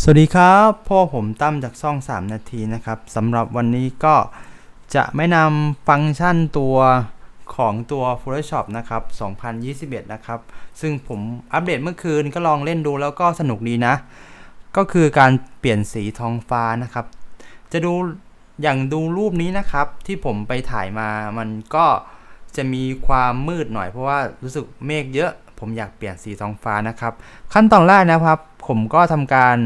สวัสดีครับพ่อผมตั้มจากช่อง 3 นาทีนะครับสำหรับวันนี้ก็จะไม่นำฟังก์ชันตัวของตัว Photoshop นะครับ 2021 นะครับ ซึ่งผมอัปเดตเมื่อคืนก็ลองเล่นดูแล้วก็สนุกดีนะ ก็คือการเปลี่ยนสีทองฟ้านะครับ จะดูอย่างดูรูปนี้นะครับ ที่ผมไปถ่ายมามันก็จะมีความมืดหน่อยเพราะว่ารู้สึกเมฆเยอะ ผมอยากเปลี่ยนสีทองฟ้านะครับ ขั้นตอนแรกนะครับ ผมก็ทำการ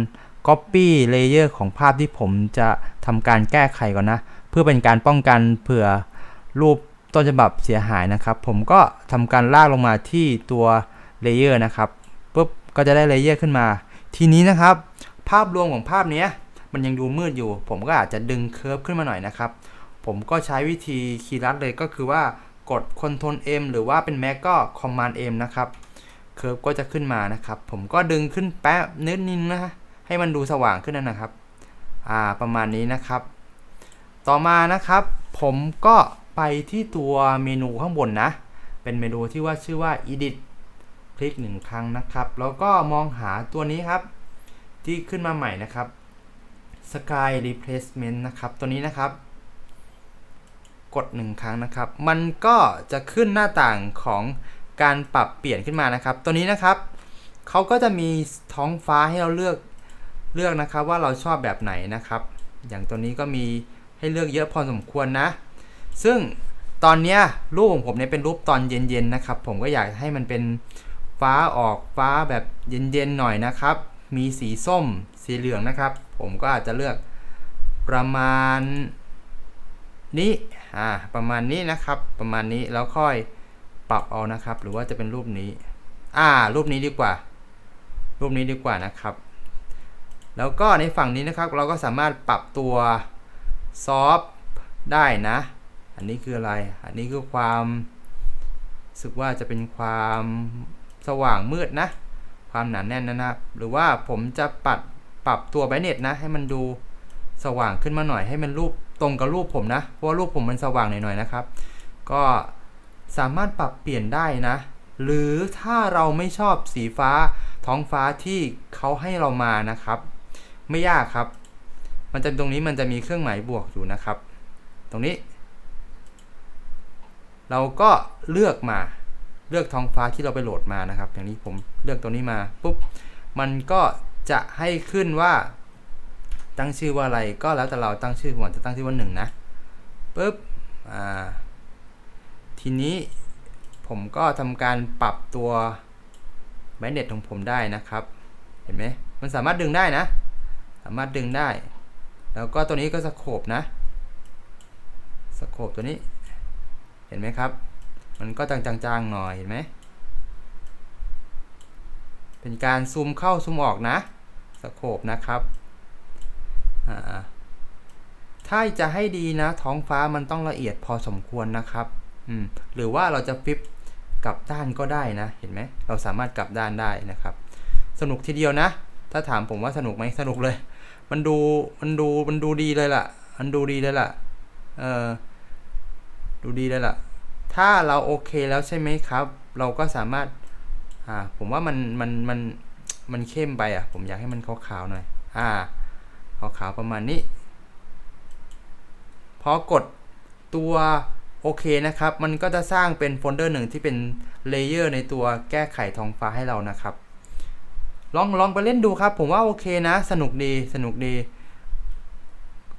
Copy Layer ของภาพที่ผมจะทำการแก้ไขก่อนนะ เพื่อเป็นการป้องกันเผื่อรูปต้นฉบับเสียหายนะครับ ผมก็ทำการลากลงมาที่ตัว Layer นะครับปุ๊บก็จะได้ Layer ขึ้นมา ทีนี้นะครับ ภาพรวมของภาพนี้มันยังดูมืดอยู่ ผมก็อาจจะดึงเคอร์ฟขึ้นมาหน่อยนะครับ ผมก็ใช้วิธีคีย์ลัดเลยก็คือว่ากด Ctrl M หรือว่าเป็น Mac ก็ Command M นะครับ เคอร์ฟก็จะขึ้นมานะครับ ผมก็ดึงขึ้นแป๊บนิดนึงนะให้มันดูสว่างขึ้นนะนะครับ อ่าประมาณนี้นะครับ ต่อมานะครับ ผมก็ไปที่ตัวเมนูข้างบนนะ เป็นเมนูที่ว่าชื่อว่า edit คลิกหนึ่งครั้งนะครับ แล้วก็มองหาตัวนี้ครับ ที่ขึ้นมาใหม่นะครับ sky replacement นะครับ ตัวนี้นะครับ กดหนึ่งครั้งนะครับ มันก็จะขึ้นหน้าต่างของ การปรับเปลี่ยนขึ้นมานะครับ ตัวนี้นะครับเขาก็จะมีท้องฟ้าให้เราเลือกเลือกนะครับว่าเราชอบแบบไหนนะครับ อย่างตัวนี้ก็มีให้เลือกเยอะพอสมควรนะ ซึ่งตอนเนี้ยรูปของผมเนี่ยเป็นรูปตอนเย็นๆนะครับ ผมก็อยากให้มันเป็นฟ้าออกฟ้าแบบเย็นๆหน่อยนะครับ มีสีส้มสีเหลืองนะครับ ผมก็อาจจะเลือกประมาณนี้อ่าประมาณนี้นะครับ ประมาณนี้แล้วค่อย ปรับเอานะครับ หรือว่าจะเป็นรูปนี้ อ่า รูปนี้ดีกว่า รูปนี้ดีกว่านะครับ แล้วก็ในฝั่งนี้นะครับ เราก็สามารถปรับตัวซอฟได้นะ อันนี้คืออะไร อันนี้คือความรู้สึกว่าจะเป็นความสว่างมืดนะ ความหนาแน่นนะครับ หรือว่าผมจะปัดปรับตัวไบเน็ตนะ ให้มันดูสว่างขึ้นมาหน่อยให้มันรูปตรงกับรูปผมนะ เพราะว่ารูปผมมันสว่างหน่อยๆนะครับ ก็ สามารถปรับเปลี่ยนได้นะ หรือถ้าเราไม่ชอบสีฟ้าท้องฟ้าที่เขาให้เรามานะครับ ไม่ยากครับ มันจะตรงนี้มันจะมีเครื่องหมายบวกอยู่นะครับ ตรงนี้ เราก็เลือกมาเลือกท้องฟ้าที่เราไปโหลดมานะครับ อย่างนี้ผมเลือกตัวนี้มาปุ๊บมันก็จะให้ขึ้นว่า ตั้งชื่อว่าอะไรก็แล้วแต่เราตั้งชื่อผมจจะตั้งชื่อว่าหนึ่งนะปุ๊บอ่า ทีนี้ผมก็ทำการปรับตัวแมกเนตของผมได้นะครับ เห็นไหมมันสามารถดึงได้นะ สามารถดึงได้ แล้วก็ตัวนี้ก็สโคบนะสโคบตัวนี้ เห็นไหมครับ มันก็จางๆหน่อยเห็นไหมเป็นการซูมเข้าซูมออกนะสโคบนะครับถ้าจะให้ดีนะ ท้องฟ้ามันต้องละเอียดพอสมควรนะครับ หรือว่าเราจะฟิปกลับด้านก็ได้นะ เห็นไหม เราสามารถกลับด้านได้นะครับ สนุกทีเดียวนะ ถ้าถามผมว่าสนุกไหมสนุกเลย มันดู มันดู มันดูดีเลยล่ะ มันดูดีเลยล่ะ เออดูดีเลยล่ะ ถ้าเราโอเคแล้วใช่ไหมครับ เราก็สามารถ อ่า ผมว่ามัน มัน มัน มันเข้มไปอะ ผมอยากให้มันขาวๆหน่อย อ่า ขาวๆประมาณนี้ พอกดตัว โอเคนะครับ มันก็จะสร้างเป็นโฟลเดอร์หนึ่งที่เป็นเลเยอร์ในตัวแก้ไขท้องฟ้าให้เรานะครับ ลองลองไปเล่นดูครับ ผมว่าโอเคนะ สนุกดีสนุกดี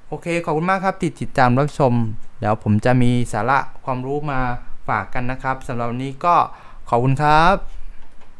โอเค ขอบคุณมากครับ ติดติดตามรับชม แล้วผมจะมีสาระความรู้มาฝากกันนะครับสำหรับวันนี้ก็ขอบคุณครับ